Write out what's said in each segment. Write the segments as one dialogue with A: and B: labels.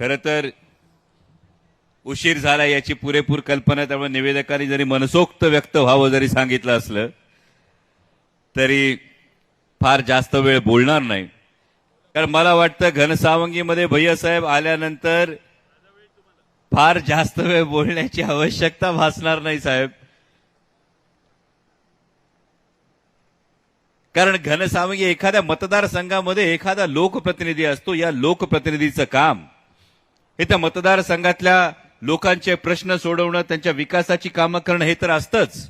A: खरं तर उशीर झाला याची पुरेपूर कल्पना त्यामुळे निवेदकांनी जरी मनसोक्त व्यक्त व्हावं जरी सांगितलं असलं तरी फार जास्त वेळ बोलणार नाही. कारण मला वाटतं घनसावंगीमध्ये भैयासाहेब आल्यानंतर फार जास्त वेळ बोलण्याची आवश्यकता भासणार नाही साहेब. कारण घनसावंगी एखाद्या मतदारसंघामध्ये एखादा लोकप्रतिनिधी असतो या लोकप्रतिनिधीचं काम हे त्या मतदारसंघातल्या लोकांचे प्रश्न सोडवणं त्यांच्या विकासाची कामं करणं हे तर असतंच.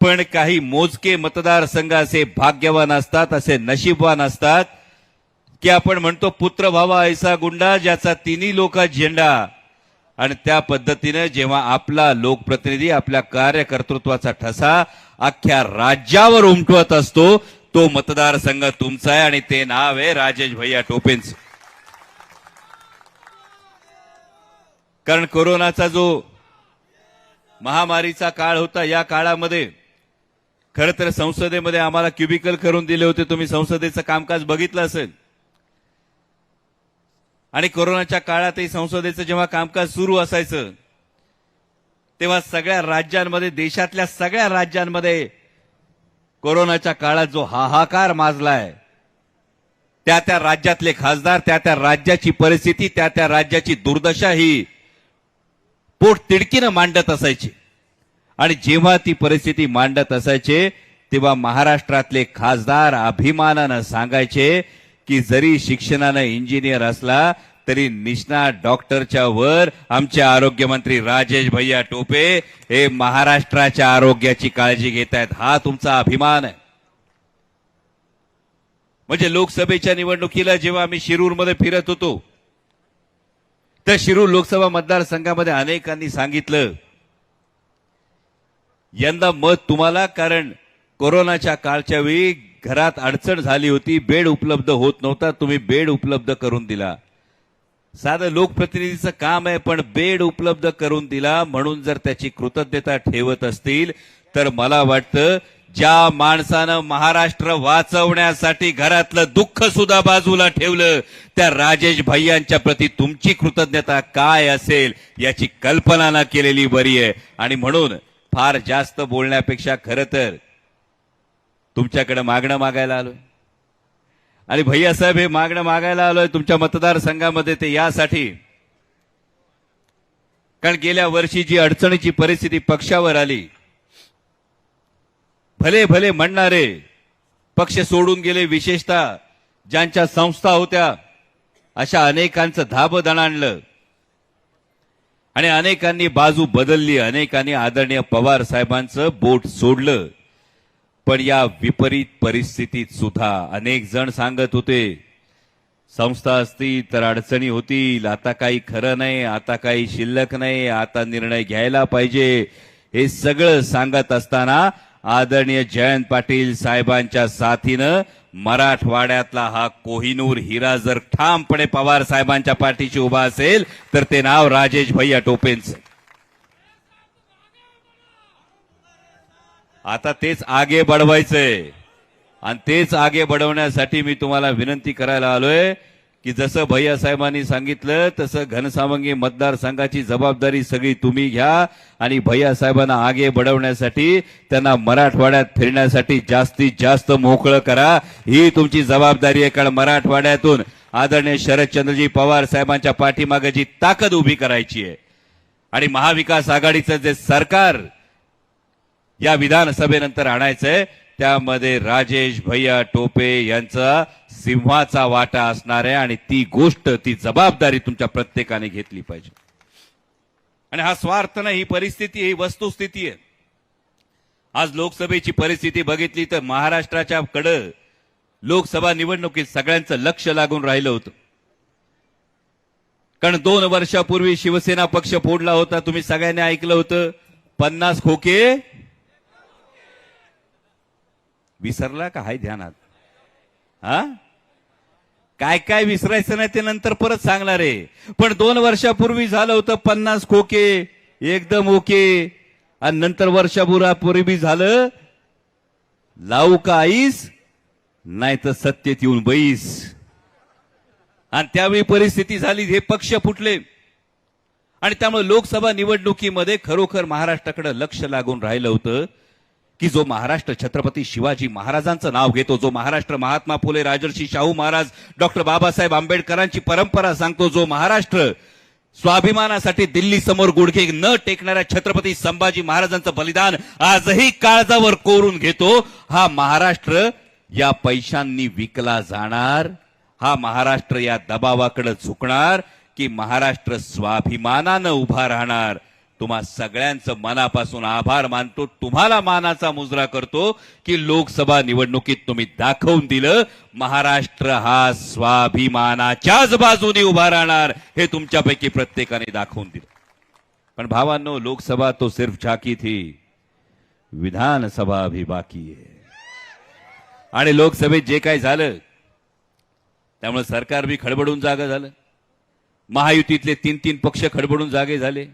A: पण काही मोजके मतदारसंघ असे भाग्यवान असतात असे नशीबवान असतात की आपण म्हणतो पुत्र भावा ऐसा गुंडा ज्याचा तिन्ही लोका झेंडा. आणि त्या पद्धतीनं जेव्हा आपला लोकप्रतिनिधी आपल्या कार्यकर्तृत्वाचा ठसा अख्ख्या राज्यावर उमटवत असतो तो मतदारसंघ तुमचा आहे आणि ते नाव आहे राजेश भैया टोपेंचं. कारण कोरोनाचा जो महामारीचा काळ होता या काळामध्ये खरं तर संसदेमध्ये आम्हाला क्युबिकल करून दिले होते. तुम्ही संसदेचं कामकाज बघितलं असेल. आणि कोरोनाच्या काळातही संसदेचं जेव्हा कामकाज सुरू असायचं तेव्हा सगळ्या राज्यांमध्ये देशातल्या सगळ्या राज्यांमध्ये कोरोनाच्या काळात जो हाहाकार माजलाय त्या त्या राज्यातले खासदार त्या त्या राज्याची परिस्थिती त्या त्या राज्याची दुर्दशा ही पोट तिडकीनं मांडत असायची. आणि जेव्हा ती परिस्थिती मांडत असायचे तेव्हा महाराष्ट्रातले खासदार अभिमानानं सांगायचे की जरी शिक्षणानं इंजिनियर असला तरी निष्णा डॉक्टरच्या वर आमचे आरोग्यमंत्री राजेश भैया टोपे हे महाराष्ट्राच्या आरोग्याची काळजी घेत आहेत हा तुमचा अभिमान आहे. म्हणजे लोकसभेच्या निवडणुकीला जेव्हा आम्ही शिरूरमध्ये फिरत होतो तर शिरूर लोकसभा मतदारसंघामध्ये अनेकांनी सांगितलं यंदा मत तुम्हाला कारण कोरोनाच्या काळच्या वेळी घरात अडचण झाली होती बेड उपलब्ध होत नव्हता तुम्ही बेड उपलब्ध करून दिला. साधं लोकप्रतिनिधीचं काम आहे पण बेड उपलब्ध करून दिला म्हणून जर त्याची कृतज्ञता ठेवत असतील तर मला वाटतं ज्या माणसानं महाराष्ट्र वाचवण्यासाठी घरातलं दुःख सुद्धा बाजूला ठेवलं त्या राजेश भैयांच्या प्रती तुमची कृतज्ञता काय असेल याची कल्पना न केलेली बरी आहे. आणि म्हणून फार जास्त बोलण्यापेक्षा खरं तर तुमच्याकडे मागणं मागायला आलोय. आणि भैयासाहेब हे मागणं मागायला आलोय तुमच्या मतदारसंघामध्ये ते यासाठी. कारण गेल्या वर्षी जी अडचणीची परिस्थिती पक्षावर आली भले भले म्हणणारे पक्ष सोडून गेले विशेषतः ज्यांच्या संस्था होत्या अशा अनेकांचं धाबदण आणलं. आणि अनेकांनी बाजू बदलली अनेकांनी आदरणीय पवार साहेबांचं बोट सोडलं. पण या विपरीत परिस्थितीत सुद्धा अनेक जण सांगत होते संस्था असती तर अडचणी होतील आता काही खरं नाही आता काही शिल्लक नाही आता निर्णय घ्यायला पाहिजे हे सगळं सांगत असताना आदरणीय जयंत पाटील साहेबांच्या साथीनं मराठवाड्यातला हा कोहिनूर हिरा जर ठामपणे पवार साहेबांच्या पाठीशी उभा असेल तर ते नाव राजेश भैया टोपेंचं. आता तेच आगे बढवायचंय. आणि तेच आगे बढवण्यासाठी मी तुम्हाला विनंती करायला आलोय की जसं भैया साहेबांनी सांगितलं तसं घनसावंगी मतदारसंघाची जबाबदारी सगळी तुम्ही घ्या आणि भैया साहेबांना आगे बढवण्यासाठी त्यांना मराठवाड्यात फिरण्यासाठी जास्तीत जास्त मोकळं करा. ही तुमची जबाबदारी आहे कारण मराठवाड्यातून आदरणीय शरदचंद्रजी पवार साहेबांच्या पाठीमागे जी ताकद उभी करायची आहे आणि महाविकास आघाडीचं जे सरकार या विधानसभेनंतर आणायचंय त्यामध्ये राजेश भैया टोपे यांचा सिंहाचा वाटा असणार आहे आणि ती गोष्ट ती जबाबदारी तुमच्या प्रत्येकाने घेतली पाहिजे. आणि हा स्वार्थ नाही ही परिस्थिती ही वस्तुस्थिती आहे. आज लोकसभेची परिस्थिती बघितली तर महाराष्ट्राच्या कडं लोकसभा निवडणुकीत सगळ्यांचं लक्ष लागून राहिलं होतं. कारण दोन वर्षापूर्वी शिवसेना पक्ष फोडला होता तुम्ही सगळ्यांनी ऐकलं होतं पन्नास खोके विसरला का? हाय ध्यानात. हा? काय काय विसरायचं नाही ते नंतर परत सांगणार आहे. पण दोन वर्षापूर्वी झालं होतं पन्नास खोके. एकदम ओके. आणि नंतर वर्षापूर्वी झालं लावू का आईस? नाही तर सत्तेत येऊन बैस. आणि त्यावेळी परिस्थिती झाली हे पक्ष फुटले. आणि त्यामुळे लोकसभा निवडणुकीमध्ये खरोखर महाराष्ट्राकडे लक्ष लागून राहिलं होतं. की जो महाराष्ट्र छत्रपती शिवाजी महाराजांचं नाव घेतो जो महाराष्ट्र महात्मा फुले राजर्षी शाहू महाराज डॉक्टर बाबासाहेब आंबेडकरांची परंपरा सांगतो जो महाराष्ट्र स्वाभिमानासाठी दिल्ली समोर गुडघे न टेकणाऱ्या छत्रपती संभाजी महाराजांचं बलिदान आजही काळजावर कोरून घेतो हा महाराष्ट्र या पैशांनी विकला जाणार हा महाराष्ट्र या दबावाकडे झुकणार की महाराष्ट्र स्वाभिमानानं उभा राहणार. तुम्हा सगळ्यांचं मनापासून आभार मानतो. तुम्हाला मानाचा मुजरा करतो की लोकसभा निवडणुकीत तुम्ही दाखवून दिलं. महाराष्ट्र हा स्वाभिमानाच्याच बाजूने उभा राहणार हे तुमच्यापैकी प्रत्येकाने दाखवून दिलं. पण भावांनो लोकसभा तो सिर्फ झाकी थी विधानसभा भी बाकी आहे. आणि लोकसभेत जे काय झालं त्यामुळे सरकार बी खडबडून जागा झालं. महायुतीतले तीन तीन पक्ष खडबडून जागे झाले.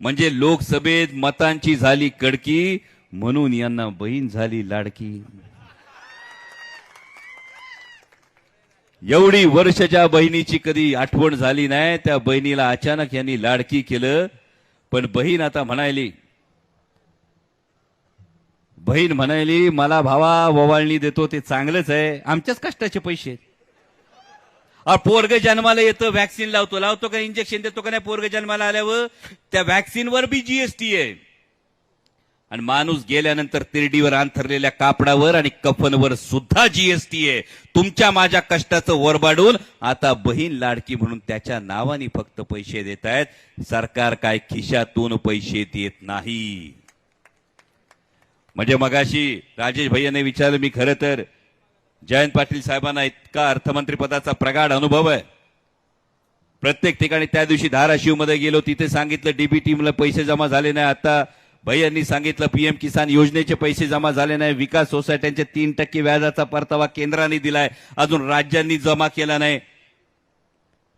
A: म्हणजे लोकसभेत मतांची झाली कडकी म्हणून यांना बहीण झाली लाडकी. एवढी वर्षाच्या बहिणीची कधी आठवण झाली नाही त्या बहिणीला अचानक यांनी लाडकी केलं. पण बहीण आता म्हणायली बहीण म्हणायली मला भावा ववाळणी देतो ते चांगलंच आहे. आमच्याच कष्टाचे पैसे आहेत. पोरग जन्माला येतं व्हॅक्सिन लावतो. लावतो का इंजेक्शन देतो का नाही पोरग जन्माला आल्यावर? त्या व्हॅक्सिनवर बी जीएसटी आहे. आणि माणूस गेल्यानंतर तिरडीवर अंथरलेल्या कापडावर आणि कफनवर सुद्धा जीएसटी आहे. तुमच्या माझ्या कष्टाचं वरबाडून आता बहीण लाडकी म्हणून त्याच्या नावाने फक्त पैसे देत आहेत. सरकार काय खिशातून पैसे देत नाही. म्हणजे मगाशी राजेश भैयाने विचारलं मी खरं तर जयंत पाटील साहेबांना इतका अर्थमंत्रीपदाचा प्रगाढ अनुभव आहे. प्रत्येक ठिकाणी त्या दिवशी धाराशिवमध्ये गेलो तिथे सांगितलं डीबी टीमला पैसे जमा झाले नाही. आता भैयांनी सांगितलं पीएम किसान योजनेचे पैसे जमा झाले नाही. विकास सोसायट्यांचे तीन टक्के व्याजाचा परतावा केंद्राने दिलाय. अजून राज्यांनी जमा केला नाही.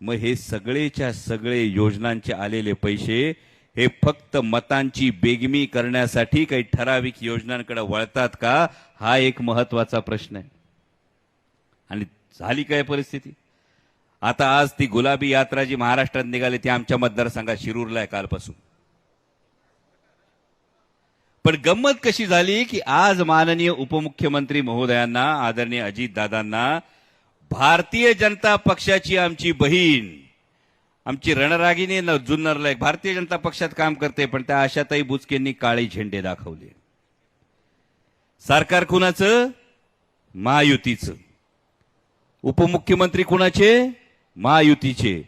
A: मग हे सगळेच्या सगळे योजनांचे आलेले पैसे हे फक्त मतांची बेगमी करण्यासाठी काही ठराविक योजनांकडे वळतात का? हा एक महत्त्वाचा प्रश्न आहे. आणि झाली काय परिस्थिती? आता आज ती गुलाबी यात्रा जी महाराष्ट्रात निघाली ती आमच्या मतदारसंघात शिरूरला आहे कालपासून. पण गंमत कशी झाली की आज माननीय उपमुख्यमंत्री महोदयांना आदरणीय अजितदादांना भारतीय जनता पक्षाची आमची बहीण आमची रणरागिनी न जुन्नरला एक भारतीय जनता पक्षात काम करते पण त्या आशाताई बुचकेंनी काळे झेंडे दाखवले. सरकार कुणाचं? महायुतीचं. उपमुख्यमंत्री कुणाचे? महायुतीचे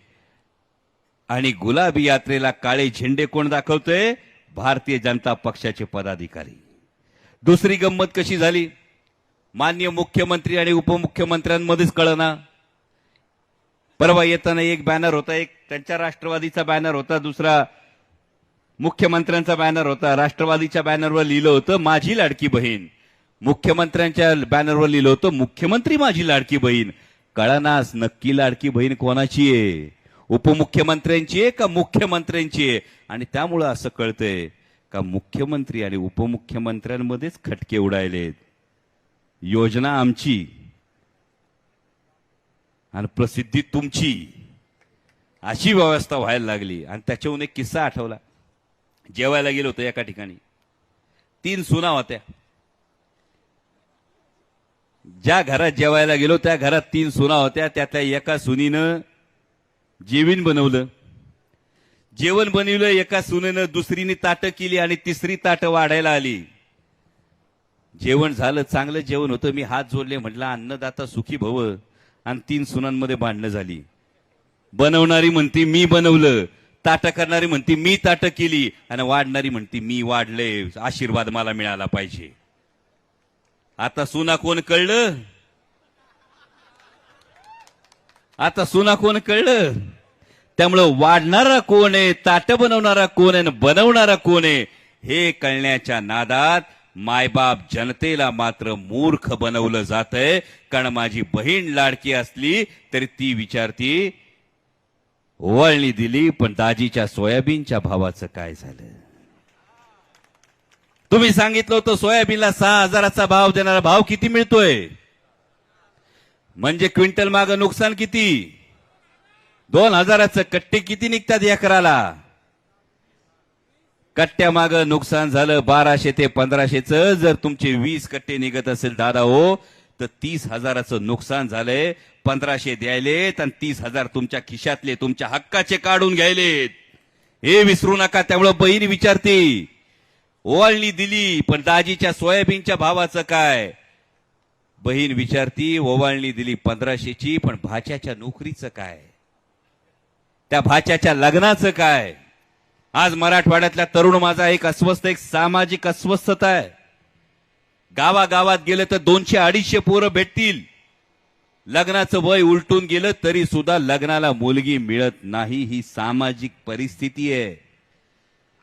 A: आणि गुलाबी यात्रेला काळे झेंडे कोण दाखवतोय? भारतीय जनता पक्षाचे पदाधिकारी. दुसरी गंमत कशी झाली? मान्य मुख्यमंत्री आणि उपमुख्यमंत्र्यांमध्येच कळना. परवा येताना एक बॅनर होता एक त्यांच्या राष्ट्रवादीचा बॅनर होता दुसरा मुख्यमंत्र्यांचा बॅनर होता. राष्ट्रवादीच्या बॅनरवर लिहिलं होतं माझी लाडकी बहीण. मुख्यमंत्र्यांच्या बॅनरवर लिहिलं होतं मुख्यमंत्री माझी लाडकी बहीण. कळनास नक्की लाडकी बहीण कोणाची आहे? उपमुख्यमंत्र्यांची आहे का मुख्यमंत्र्यांची आहे? आणि त्यामुळं असं कळतंय का मुख्यमंत्री आणि उपमुख्यमंत्र्यांमध्येच खटके उडायलेत. योजना आमची आणि प्रसिद्धी तुमची अशी व्यवस्था व्हायला लागली आणि त्याच्याहून एक किस्सा आठवला. जेवायला गेलो होतो एका ठिकाणी. तीन सुना होत्या. ज्या घरात जेवायला गेलो त्या घरात तीन सुना होत्या. त्यातल्या एका सुनीनं जेवण बनवलं. जेवण बनवलं एका सुनेनं दुसरीने ताटं केली आणि तिसरी ताटं वाढायला आली. जेवण झालं चांगलं जेवण होतं. मी हात जोडले म्हटलं अन्नदाता सुखी भव. आणि तीन सुनांमध्ये भांडणं झाली. बनवणारी म्हणती मी बनवलं. ताटं करणारी म्हणती मी ताटं केली. आणि वाढणारी म्हणती मी वाढले. आशीर्वाद मला मिळाला पाहिजे. आता सुना कोण कळलं? आता सुना कोण कळलं? त्यामुळं वाढणारा कोण आहे ताट बनवणारा कोण आहे आणि बनवणारा कोण आहे हे कळण्याच्या नादात मायबाप जनतेला मात्र मूर्ख बनवलं जातंय. कारण माझी बहीण लाडकी असली तरी ती विचारती ओवाळणी दिली पण दाजीच्या सोयाबीनच्या भावाचं काय झालं? तुम्ही सांगितलं होतं सोयाबीनला सहा हजाराचा भाव देणारा भाव किती मिळतोय? म्हणजे क्विंटल माग नुकसान किती? दोन हजाराचं कट्टे किती निघतात एकराला? कट्ट्यामाग नुकसान झालं बाराशे ते पंधराशेचं. जर तुमचे वीस कट्टे निघत असेल दादा हो तर तीस हजाराचं नुकसान झालंय. पंधराशे द्यायलेत आणि तीस हजार तुमच्या खिशातले तुमच्या हक्काचे काढून घ्यायलेत. हे विसरू नका त्यामुळं बहीण विचारते. ओवाळणी दिली पण दाजीच्या सोयाबीनच्या भावाचं काय? बहीण विचारती ओवाळणी दिली पंधराशेची पण भाच्याच्या नोकरीचं काय? त्या भाच्याच्या लग्नाचं काय? आज मराठवाड्यातल्या तरुण माझा एक अस्वस्थ एक सामाजिक अस्वस्थता आहे. गावागावात गेलं तर दोनशे अडीचशे पोरं भेटतील. लग्नाचं वय उलटून गेलं तरी सुद्धा लग्नाला मुलगी मिळत नाही ही सामाजिक परिस्थिती आहे.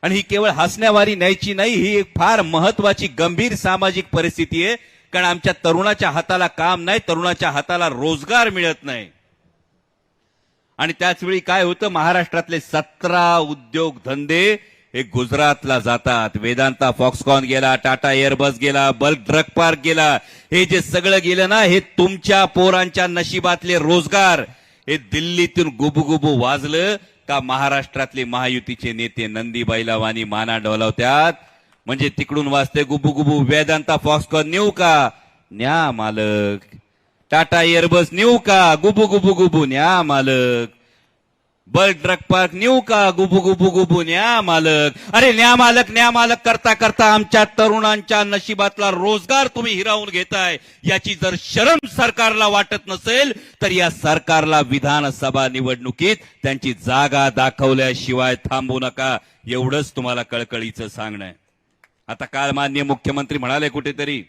A: आणि ही केवळ हसण्यावारी न्यायची नाही ही एक फार महत्वाची गंभीर सामाजिक परिस्थिती आहे. कारण आमच्या तरुणाच्या हाताला काम नाही तरुणाच्या हाताला रोजगार मिळत नाही. आणि त्याच वेळी काय होतं महाराष्ट्रातले सतरा उद्योग धंदे हे गुजरातला जातात. वेदांता फॉक्सकॉन गेला टाटा एअरबस गेला बल्क ड्रग पार्क गेला. हे जे सगळं गेलं ना हे तुमच्या पोरांच्या नशिबातले रोजगार. हे दिल्लीतून गुबुगुबू वाजलं का महाराष्ट्रातले महायुतीचे नेते नंदीबाईला वाणी माना डोलावत्यात? म्हणजे तिकडून वाजते गुबू वेदांता फॉक्सकॉन नेऊ का? न्या मालक. टाटा एअरबस नेऊ का? गुबू गुबू गुबू न्या मालक. बल्क ड्रग पार्क नेऊ का गुबू गुबू गुबू न्या मालक? अरे न्या मालक न्या मालक करता करता आमच्या तरुणांच्या नशिबातला रोजगार तुम्ही हिरावून घेताय. याची जर शरम सरकारला वाटत नसेल तर या सरकारला विधानसभा निवडणुकीत त्यांची जागा दाखवल्याशिवाय थांबू नका. एवढंच तुम्हाला कळकळीचं सांगणं आहे. आता काल मान्य मुख्यमंत्री म्हणाले कुठेतरी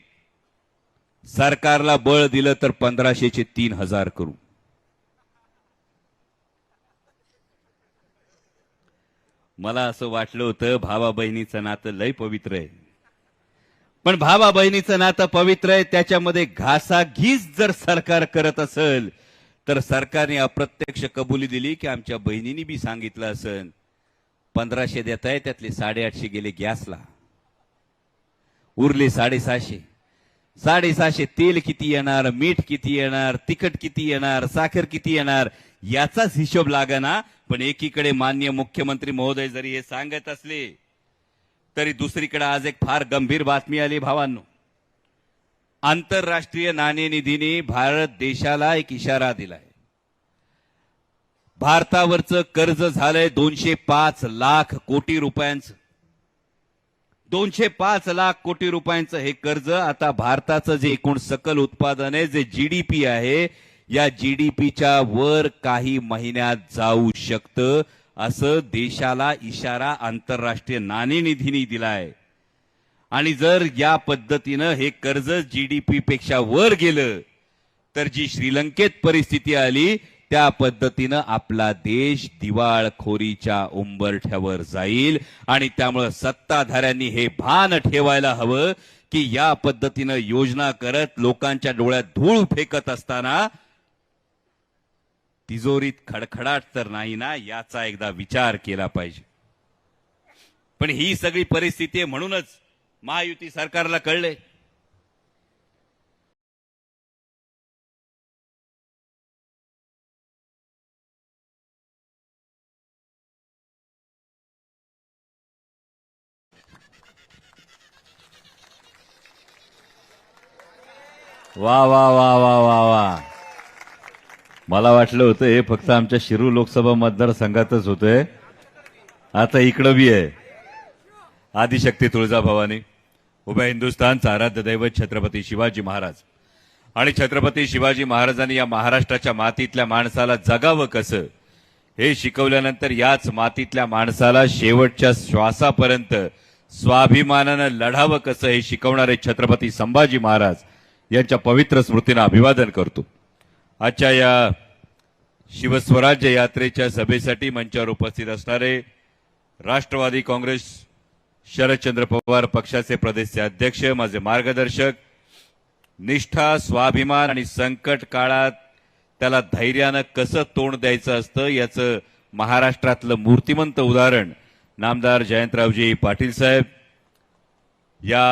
A: सरकारला बळ दिलं तर पंधराशेचे तीन हजार करू. मला असं वाटलं होतं भावा बहिणीचं नातं लय पवित्र आहे. पण भावा बहिणीचं नातं पवित्र आहे त्याच्यामध्ये घासाघीस जर सरकार करत असेल तर सरकारने अप्रत्यक्ष कबुली दिली की आमच्या बहिणींनी बी सांगितलं असेल पंधराशे देत आहे त्यातले साडेआठशे गेले गॅसला. उरले साडेसहाशे. साडेसहाशे तेल किती येणार मीठ किती येणार तिखट किती येणार साखर किती येणार याचाच हिशोब लागना पण एकीकडे मान्य मुख्यमंत्री महोदय जरी हे सांगत असले तरी दुसरीकडे आज एक फार गंभीर बातमी आली भावांनो. आंतरराष्ट्रीय नाणेनिधीने भारत देशाला एक इशारा दिलाय. भारतावरचं कर्ज झालंय दोनशे पाच लाख कोटी रुपयांचं. दोनशे पाच लाख कोटी रुपयांचं हे कर्ज आता भारताचं जे एकूण सकल उत्पादन आहे जे जीडीपी आहे या जीडीपीच्या वर काही महिन्यात जाऊ शकतं असं देशाला इशारा आंतरराष्ट्रीय नाणेनिधीने दिलाय. आणि जर या पद्धतीनं हे कर्ज जीडीपी पेक्षा वर गेलं तर जी श्रीलंकेत परिस्थिती आली त्या पद्धतीनं आपला देश दिवाळखोरीच्या उंबरठ्यावर जाईल. आणि त्यामुळं सत्ताधाऱ्यांनी हे भान ठेवायला हवं की या पद्धतीनं योजना करत लोकांच्या डोळ्यात धूळ फेकत असताना तिजोरीत खडखडाट तर नाही ना याचा एकदा विचार केला पाहिजे. पण ही सगळी परिस्थिती आहे म्हणूनच महायुती सरकारला कळले वा वा वा वा वा वा. मला वाटलं होतं हे फक्त आमच्या शिरू लोकसभा मतदारसंघातच होतंय. आता इकडं बी आहे. आदिशक्ती तुळजाभवानी उभ्या हिंदुस्थानचा आराध्य दैवत छत्रपती शिवाजी महाराज. आणि छत्रपती शिवाजी महाराजांनी या महाराष्ट्राच्या मातीतल्या माणसाला जगावं कसं हे शिकवल्यानंतर याच मातीतल्या माणसाला शेवटच्या श्वासापर्यंत स्वाभिमानानं लढावं कसं हे शिकवणारे छत्रपती संभाजी महाराज यांच्या पवित्र स्मृतीनं अभिवादन करतो. आजच्या या शिवस्वराज्य यात्रेच्या सभेसाठी मंचावर उपस्थित असणारे राष्ट्रवादी काँग्रेस शरदचंद्र पवार पक्षाचे प्रदेशचे अध्यक्ष माझे मार्गदर्शक निष्ठा स्वाभिमान आणि संकट काळात त्याला धैर्यानं कसं तोंड द्यायचं असतं याचं महाराष्ट्रातलं मूर्तिमंत उदाहरण नामदार जयंतरावजी पाटील साहेब या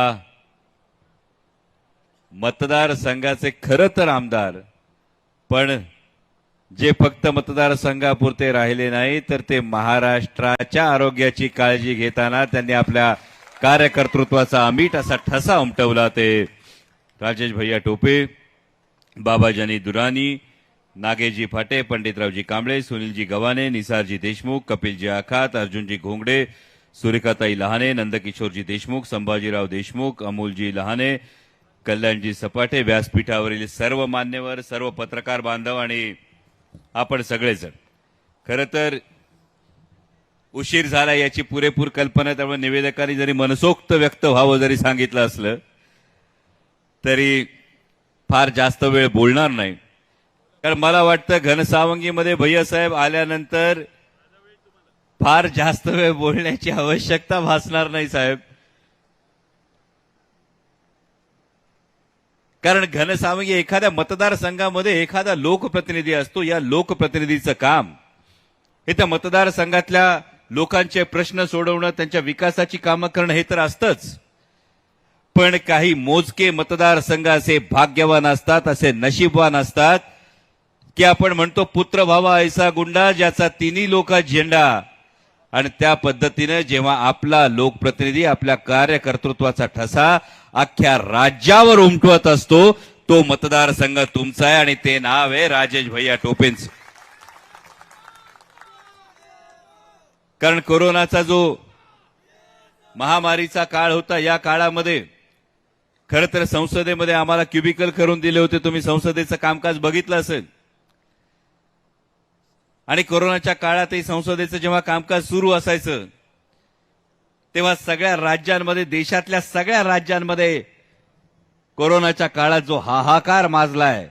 A: मतदारसंघाचे खरं तर आमदार पण जे फक्त मतदारसंघापुरते राहिले नाही तर ते महाराष्ट्राच्या आरोग्याची काळजी घेताना त्यांनी आपल्या कार्यकर्तृत्वाचा अमीट असा ठसा उमटवला ते. राजेश भैया टोपे बाबाजानी दुरानी नागेजी फाटे पंडितरावजी कांबळे सुनीलजी गव्हाणे निसारजी देशमुख कपिलजी आखात अर्जुनजी घोंगडे सुरेखाताई लहाने नंदकिशोरजी देशमुख संभाजीराव देशमुख अमोलजी लहाने कल्याणजी सपाटे व्यासपीठावरील सर्व मान्यवर सर्व पत्रकार बांधव आणि आपण सगळेजण. खरं तर उशीर झाला याची पुरेपूर कल्पना त्यामुळे निवेदकांनी जरी मनसोक्त व्यक्त व्हावं जरी सांगितलं असलं तरी फार जास्त वेळ बोलणार नाही. कारण मला वाटतं घनसावंगीमध्ये भैयासाहेब आल्यानंतर फार जास्त वेळ बोलण्याची आवश्यकता भासणार नाही साहेब. कारण घनसावंगी एखाद्या मतदारसंघामध्ये एखादा लोकप्रतिनिधी असतो या लोकप्रतिनिधीचं काम. हे त्या मतदारसंघातल्या लोकांचे प्रश्न सोडवणं त्यांच्या विकासाची कामं करणं हे तर असतंच. पण काही मोजके मतदारसंघ असे भाग्यवान असतात असे नशीबवान असतात की आपण म्हणतो पुत्र भावा ऐसा गुंडा ज्याचा तिन्ही लोका झेंडा. आणि त्या पद्धतीनं जेव्हा आपला लोकप्रतिनिधी आपल्या कार्यकर्तृत्वाचा ठसा अख्ख्या राज्यावर उमटवत असतो तो मतदारसंघ तुमचा आहे आणि ते नाव आहे राजेश भैया टोपेंच. कारण कोरोनाचा जो महामारीचा काळ होता या काळामध्ये खरं तर संसदेमध्ये आम्हाला क्युबिकल करून दिले होते तुम्ही संसदेचं कामकाज बघितलं असेल. आणि कोरोनाच्या काळातही संसदेचं जेव्हा कामकाज सुरू असायचं तेव्हा सगळ्या राज्यांमध्ये देशातल्या सगळ्या राज्यांमध्ये कोरोनाच्या काळात जो हाहाकार माजलाय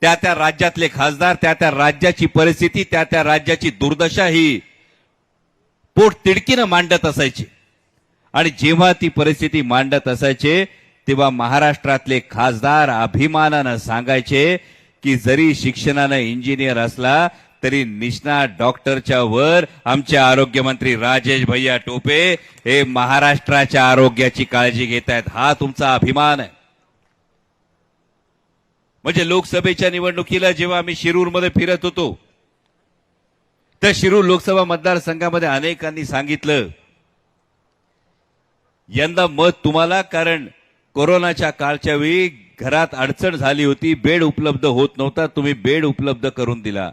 A: त्या त्या राज्यातले खासदार त्या त्या राज्याची परिस्थिती त्या त्या राज्याची दुर्दशा ही पोट तिडकीनं मांडत असायची. आणि जेव्हा ती परिस्थिती मांडत असायचे तेव्हा महाराष्ट्रातले खासदार अभिमानानं सांगायचे की जरी शिक्षणानं इंजिनियर असला तरी निष्णात डॉक्टरच्या वर आमचे आरोग्यमंत्री राजेश भैया टोपे हे महाराष्ट्राच्या आरोग्याची काळजी घेत आहेत हा तुमचा अभिमान आहे. म्हणजे लोकसभेच्या निवडणुकीला जेव्हा आम्ही शिरूरमध्ये फिरत होतो तर शिरूर लोकसभा मतदारसंघामध्ये अनेकांनी सांगितलं यंदा मत तुम्हाला कारण कोरोनाच्या काळच्या वेळी घरात अडचण झाली होती बेड उपलब्ध होत नव्हता तुम्ही बेड उपलब्ध करून दिला.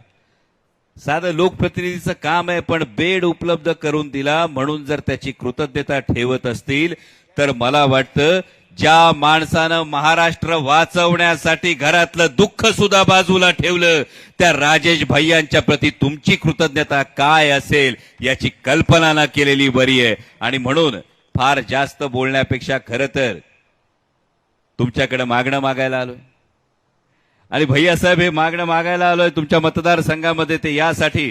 A: साधं लोकप्रतिनिधीचं काम आहे पण बेड उपलब्ध करून दिला म्हणून जर त्याची कृतज्ञता ठेवत असतील तर मला वाटतं ज्या माणसानं महाराष्ट्र वाचवण्यासाठी घरातलं दुःख सुद्धा बाजूला ठेवलं त्या राजेश भैयांच्या प्रती तुमची कृतज्ञता काय असेल याची कल्पना न केलेली बरी आहे. आणि म्हणून फार जास्त बोलण्यापेक्षा खरं तर तुमच्याकडे मागणं मागायला आलोय. आणि भैयासाहेब हे मागणं मागायला आलोय तुमच्या मतदारसंघामध्ये ते यासाठी.